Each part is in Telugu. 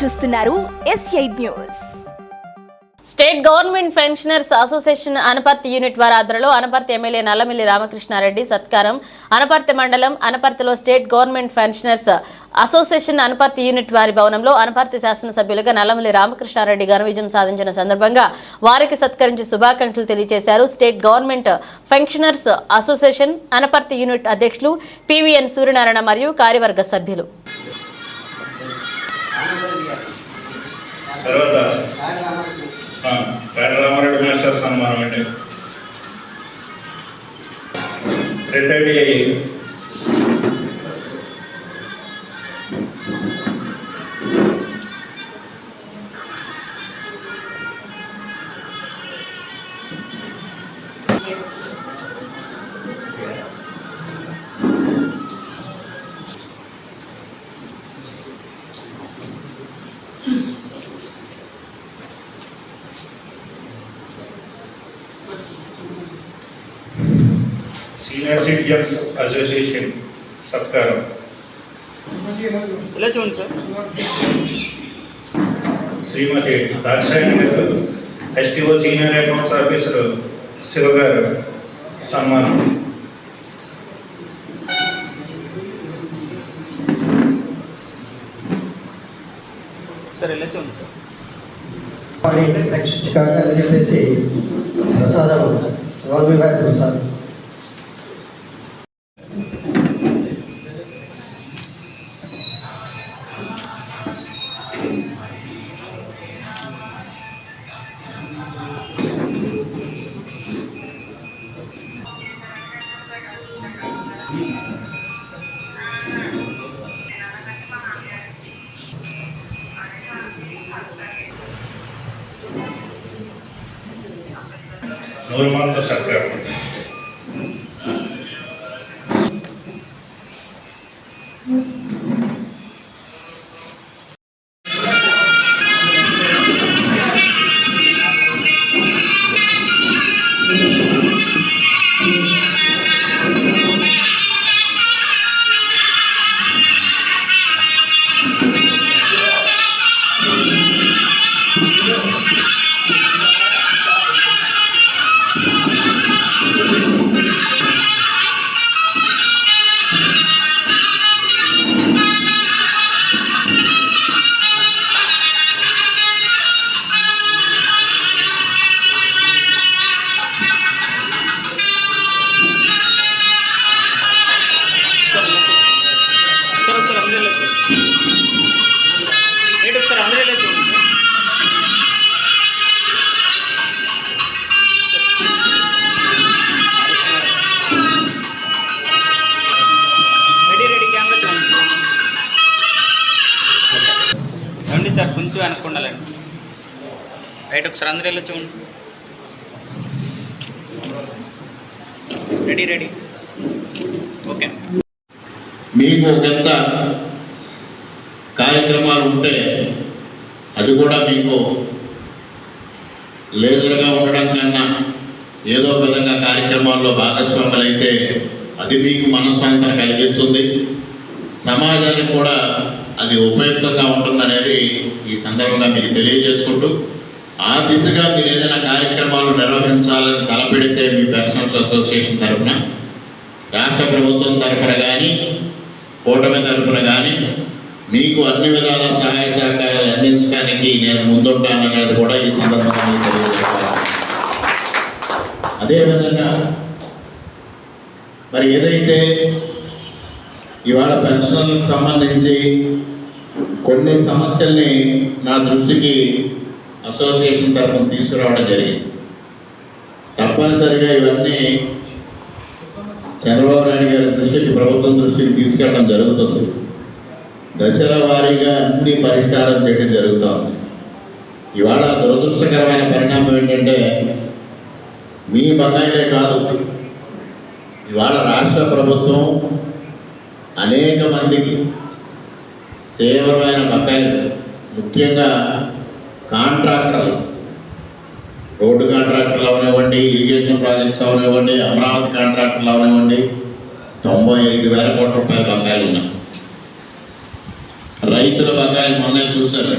చూస్తున్నారు S eight news state government pensioners association Anaparthi unit వారి ఆధ్వర్యంలో అనపర్తి ఎమ్మెల్యే నల్లమిల్లి రామకృష్ణారెడ్డి సత్కారం. అనపర్తి మండలం అనపర్తిలో state government pensioners association Anaparthi unit వారి భవనంలో అనపర్తి శాసనసభ్యులుగా నల్లమిల్లి రామకృష్ణారెడ్డి ఘన విజయం సాధించిన సందర్భంగా వారికి సత్కరించి శుభాకాంక్షలు తెలియజేశారు state government pensioners association Anaparthi unit అధ్యక్షులు పివిఎన్ సూర్యనారాయణ మరియు కార్యవర్గ సభ్యులు. తర్వాత పేట రామారెడ్డి మాస్టర్ సన్మానం అండి రిటైర్డ్ అయ్యి Thank you. Senior citizens association సత్కారం ఇలా చూడండి sir Shrimati Dakshayani garu STO senior accounts officer Shiva garu సన్మానం సార్ ఇలా చూడండి సార్ వాడి రక్షించకాక అని చెప్పేసి ప్రసాదం స్వామి వారి ప్రసాదం Mm-hmm. కొంచెం వెనక్కి ఉండాలండి రైట్ ఒకసారి అందరూ వెళ్ళి చూడండి. Ready ready. ఓకే. మీకు ఒకంత కార్యక్రమాలు ఉంటే అది కూడా మీకు లేజర్గా ఉండడం కన్నా ఏదో విధంగా కార్యక్రమాల్లో భాగస్వాములైతే అది మీకు మనస్సాంతరం కలిగిస్తుంది. సమాజానికి కూడా అది ఉపయుక్తంగా ఉంటుందనేది ఈ సందర్భంగా మీకు తెలియజేసుకుంటూ ఆ దిశగా మీరు ఏదైనా కార్యక్రమాలు నిర్వహించాలని తలపెడితే మీ పెన్షనర్స్ అసోసియేషన్ తరఫున రాష్ట్ర ప్రభుత్వం తరఫున కానీ కూటమి తరఫున కానీ మీకు అన్ని విధాల సహాయ సహకారాలు అందించడానికి నేను ముందుంటాననేది కూడా ఈ సందర్భంగా మీకు తెలియజేస్తాను. అదేవిధంగా మరి ఏదైతే ఇవాళ పెన్షన్లకు సంబంధించి కొన్ని సమస్యల్ని నా దృష్టికి అసోసియేషన్ తరఫున తీసుకురావడం జరిగింది. తప్పనిసరిగా ఇవన్నీ చంద్రబాబు నాయుడు గారి దృష్టికి ప్రభుత్వం దృష్టికి తీసుకెళ్ళడం జరుగుతుంది. దశల వారీగా అన్ని పరిష్కారం చేయడం జరుగుతూ ఉంది. ఇవాళ దురదృష్టకరమైన పరిణామం ఏంటంటే మీ బకాయిలే కాదు. ఇవాళ రాష్ట్ర ప్రభుత్వం అనేక మందికి తీవ్రమైన బకాయిలు. ముఖ్యంగా కాంట్రాక్టర్లు. రోడ్డు కాంట్రాక్టర్లు అవనివ్వండి ఇరిగేషన్ ప్రాజెక్ట్స్ అవనివ్వండి అమరావతి కాంట్రాక్టర్లు అవనివ్వండి తొంభై ఐదు వేల కోట్ల రూపాయల బకాయిలు ఉన్నాయి. రైతుల బకాయిలు మొన్నే చూశారు.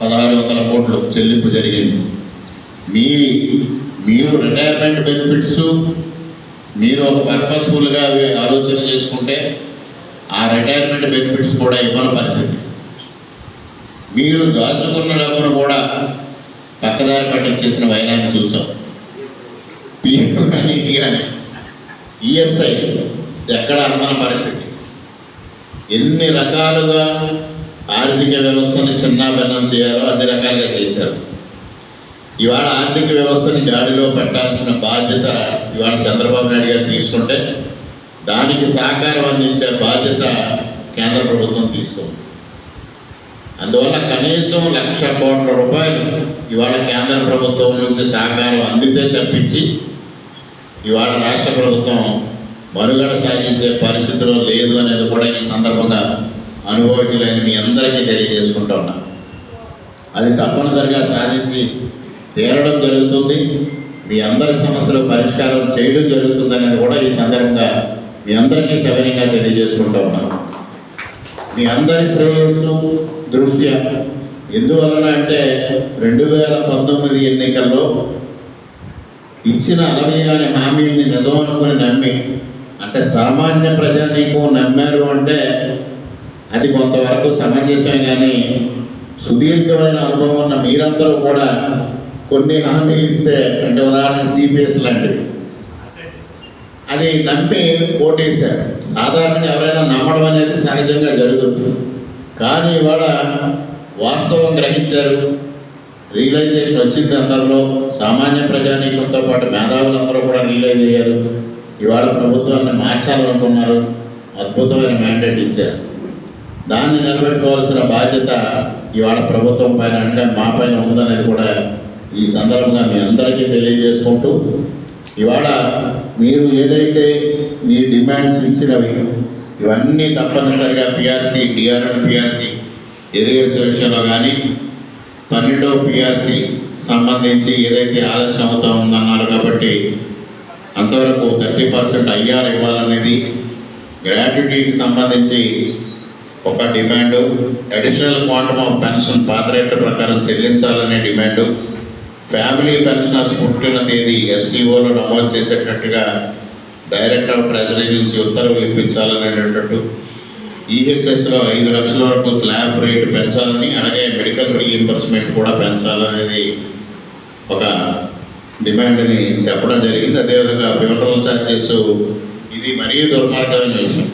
పదహారు వందల కోట్లు చెల్లింపు జరిగింది. మీ మీరు రిటైర్మెంట్ బెనిఫిట్స్ మీరు ఒక పర్పస్ఫుల్గా ఆలోచన చేసుకుంటే ఆ రిటైర్మెంట్ బెనిఫిట్స్ కూడా ఇవ్వని పరిస్థితి. మీరు దాచుకున్న డబ్బును కూడా పక్కదారి పట్టించేసిన వైనాన్ని చూసాం. పీఎఫ్ కానీ కానీ ఈఎస్ఐ ఎక్కడ అందన పరిస్థితి. ఎన్ని రకాలుగా ఆర్థిక వ్యవస్థని చిన్నాభిన్నం చేయాలో అన్ని రకాలుగా చేశారు. ఇవాళ ఆర్థిక వ్యవస్థని గాడిలో పెట్టాల్సిన బాధ్యత ఇవాళ చంద్రబాబు నాయుడు గారు తీసుకుంటే దానికి సహకారం అందించే బాధ్యత కేంద్ర ప్రభుత్వం తీసుకుంది. అందువల్ల కనీసం లక్ష కోట్ల రూపాయలు ఇవాళ కేంద్ర ప్రభుత్వం నుంచి సహకారం అందితే తప్పించి ఇవాళ రాష్ట్ర ప్రభుత్వం మనుగడ సాగించే పరిస్థితిలో లేదు అనేది కూడా ఈ సందర్భంగా అనుభవజ్ఞులైన మీ అందరికీ తెలియజేసుకుంటా ఉన్నా. అది తప్పనిసరిగా సాధించి తీరడం జరుగుతుంది. మీ అందరి సమస్యలు పరిష్కారం చేయడం జరుగుతుంది అనేది కూడా ఈ సందర్భంగా మీ అందరికీ సవినయంగా తెలియజేసుకుంటా ఉన్నాను. మీ అందరి శ్రేయస్సు దృష్ట్యా ఎందువలన అంటే రెండు వేల పంతొమ్మిది ఎన్నికల్లో ఇచ్చిన అరవై ఆరు హామీని నిజం అనుకుని నమ్మి అంటే సామాన్య ప్రజానీకం నమ్మారు అంటే అది కొంతవరకు సమంజసమే కానీ సుదీర్ఘమైన అనుభవం ఉన్న మీరందరూ కూడా కొన్ని హామీలు ఇస్తే అంటే ఉదాహరణ సిపిఎస్ లాంటివి. అది నమ్మి ఓటేశారు. సాధారణంగా ఎవరైనా నమ్మడం అనేది సహజంగా జరుగుతుంది. కానీ ఇవాళ వాస్తవం గ్రహించారు. రియలైజేషన్ వచ్చింది అందరిలో. సామాన్య ప్రజానీకంతో పాటు మేధావులందరూ కూడా రియలైజ్ అయ్యారు. ఇవాళ ప్రభుత్వాన్ని మార్చాలనుకున్నారు. అద్భుతమైన మ్యాండేట్ ఇచ్చారు. దాన్ని నిలబెట్టుకోవాల్సిన బాధ్యత ఇవాళ ప్రభుత్వం పైన అంటే మా పైన ఉందనేది కూడా ఈ సందర్భంగా మీ అందరికీ తెలియజేసుకుంటూ ఇవాళ మీరు ఏదైతే మీ డిమాండ్స్ ఇచ్చినవి ఇవన్నీ తప్పనిసరిగా పిఆర్సీ డిఆర్ఎన్ పిఆర్సీ ఎరియర్స్ విషయంలో కానీ పన్నెండవ పిఆర్సీ సంబంధించి ఏదైతే ఆలస్యం అవుతా ఉందన్నారు కాబట్టి అంతవరకు థర్టీ పర్సెంట్ ఐఆర్ ఇవ్వాలనేది గ్రాట్యుటీకి సంబంధించి ఒక demand. Additional quantum of pension పాత రేట్ల ప్రకారం చెల్లించాలనే డిమాండు. ఫ్యామిలీ పెన్షనర్స్ పుట్టిన తేదీ ఎస్టీఓలో నమోదు చేసేటట్టుగా డైరెక్టర్ ఆఫ్ ట్రెజరీ నుంచి ఉత్తర్వులు ఇప్పించాలనేటట్టు ఈహెచ్ఎస్లో ఐదు లక్షల వరకు స్లాబ్ రేటు పెంచాలని అలాగే మెడికల్ రీఇంబర్స్మెంట్ కూడా పెంచాలనేది ఒక డిమాండ్ని చెప్పడం జరిగింది. అదేవిధంగా ఫ్యూనరల్ ఛార్జెస్ ఇది మరీ దుర్మార్గమైన విషయం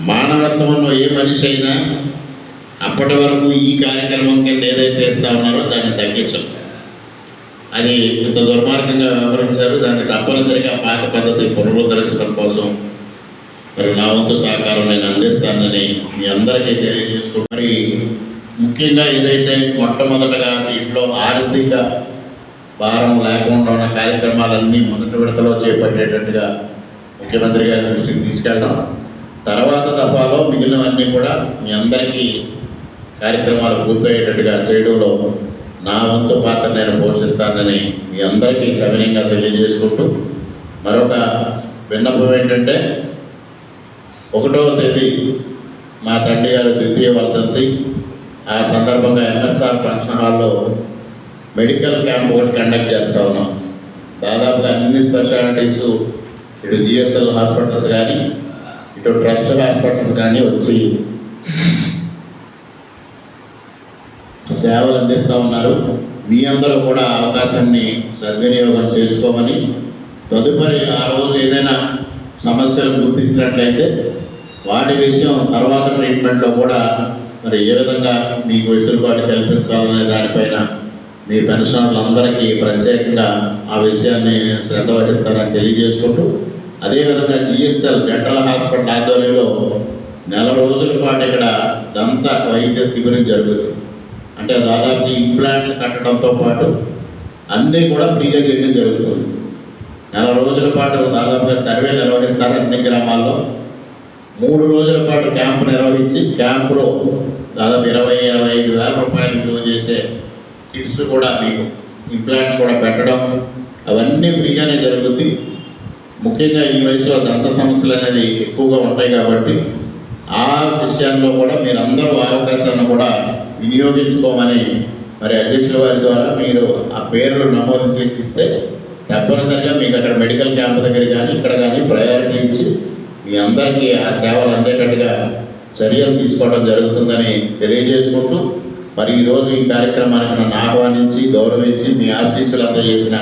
మానవత్వంలో ఏ మనిషి అయినా అప్పటి వరకు ఈ కార్యక్రమం కింద ఏదైతే ఇస్తా ఉన్నారో దాన్ని తగ్గించం. అది ఇంత దుర్మార్గంగా వ్యవహరించారు. దాన్ని తప్పనిసరిగా పాత పద్ధతి పునరుద్ధరించడం కోసం మరి నా వంతు సహకారం నేను అందిస్తానని మీ అందరికీ తెలియజేసుకుంటూ మరి ముఖ్యంగా ఏదైతే మొట్టమొదటగా దీంట్లో ఆర్థిక భారం లేకుండా ఉన్న కార్యక్రమాలన్నీ మొదటి విడతలో చేపట్టేటట్టుగా ముఖ్యమంత్రి గారి దృష్టికి తీసుకెళ్ళడం తర్వాత దఫాలో మిగిలినవన్నీ కూడా మీ అందరికీ కార్యక్రమాలు పూర్తయ్యేటట్టుగా చేయడంలో నా వంతు పాత్ర నేను పోషిస్తానని మీ అందరికీ సవినయంగా తెలియజేసుకుంటూ మరొక విన్నపం ఏంటంటే ఒకటవ తేదీ మా తండ్రి గారు ద్వితీయ వర్ధంతి. ఆ సందర్భంగా ఎంఎస్ఆర్ ఫంక్షన్ హాల్లో మెడికల్ క్యాంప్ ఒకటి కండక్ట్ చేస్తూ ఉన్నాం. దాదాపుగా అన్ని స్పెషాలిటీస్ ఇటు జిఎస్ఎల్ హాస్పిటల్స్ కానీ ఇటు ట్రస్ట్ హాస్పిటల్స్ కానీ వచ్చి సేవలు అందిస్తూ ఉన్నారు. మీ అందరూ కూడా అవకాశాన్ని సద్వినియోగం చేసుకోమని తదుపరి ఆ రోజు ఏదైనా సమస్యలు గుర్తించినట్లయితే వాటి విషయం తర్వాత ట్రీట్మెంట్లో కూడా మరి ఏ విధంగా మీకు వెసులుబాటు కల్పించాలనే దానిపైన మీ పెన్షనర్లందరికీ ప్రత్యేకంగా ఆ విషయాన్ని శ్రద్ధ వహిస్తారని తెలియజేసుకుంటూ అదేవిధంగా జిఎస్ఎల్ డెంటల్ హాస్పిటల్ ఆధ్వర్యంలో నెల రోజుల పాటు ఇక్కడ దంత వైద్య శిబిరం జరుగుతుంది. అంటే దాదాపు ఇంప్లాంట్స్ కట్టడంతో పాటు అన్నీ కూడా ఫ్రీగా చేయడం జరుగుతుంది. నెల రోజుల పాటు దాదాపుగా సర్వే నిర్వహిస్తారు అన్ని గ్రామాల్లో. మూడు రోజుల పాటు క్యాంపు నిర్వహించి క్యాంపులో దాదాపు ఇరవై ఇరవై ఐదు వేల రూపాయలు విలువ చేసే కిట్స్ కూడా మీకు ఇంప్లాంట్స్ కూడా పెట్టడం అవన్నీ ఫ్రీగానే జరుగుతుంది ముఖ్యంగా ఈ వయసులో దంత సమస్యలు అనేది ఎక్కువగా ఉంటాయి కాబట్టి ఆ విషయాల్లో కూడా మీరందరూ ఆ అవకాశాన్ని కూడా వినియోగించుకోమని మరి అధ్యక్షుల వారి ద్వారా మీరు ఆ పేర్లు నమోదు చేసి ఇస్తే తప్పనిసరిగా మీకు అక్కడ మెడికల్ క్యాంప్ దగ్గర కానీ ఇక్కడ కానీ ప్రయారిటీ ఇచ్చి మీ అందరికీ ఆ సేవలు అందేటట్టుగా చర్యలు తీసుకోవడం జరుగుతుందని తెలియజేసుకుంటూ మరి ఈరోజు ఈ కార్యక్రమానికి నన్ను ఆహ్వానించి గౌరవించి మీ ఆశీస్సులు అందజేసిన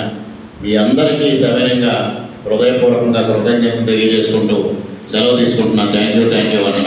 మీ అందరికీ సవినయంగా హృదయపూర్వకంగా కృతజ్ఞతలు తెలియజేసుకుంటూ సెలవు తీసుకుంటున్నాను. థ్యాంక్ యూ థ్యాంక్ యూ అన్న